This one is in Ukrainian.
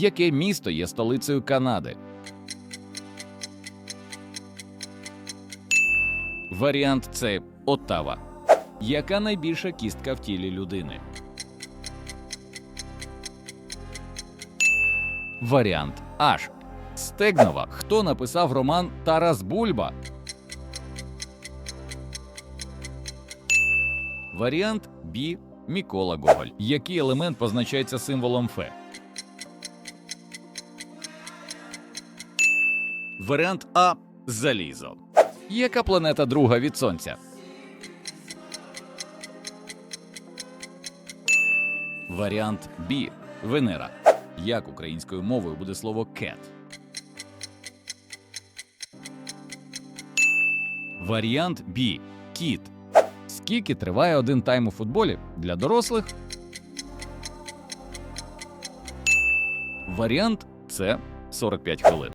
Яке місто є столицею Канади? Варіант С Оттава. Яка найбільша кістка в тілі людини? Варіант H. Стегнова. Хто написав роман Тарас Бульба? Варіант Б. Мікола Гоголь. Який елемент позначається символом Ф? Варіант А. Залізо. Яка планета друга від Сонця? Варіант Б. Венера. Як українською мовою буде слово кет? Варіант Б. Кіт. Скільки триває один тайм у футболі для дорослих? Варіант С 45 хвилин.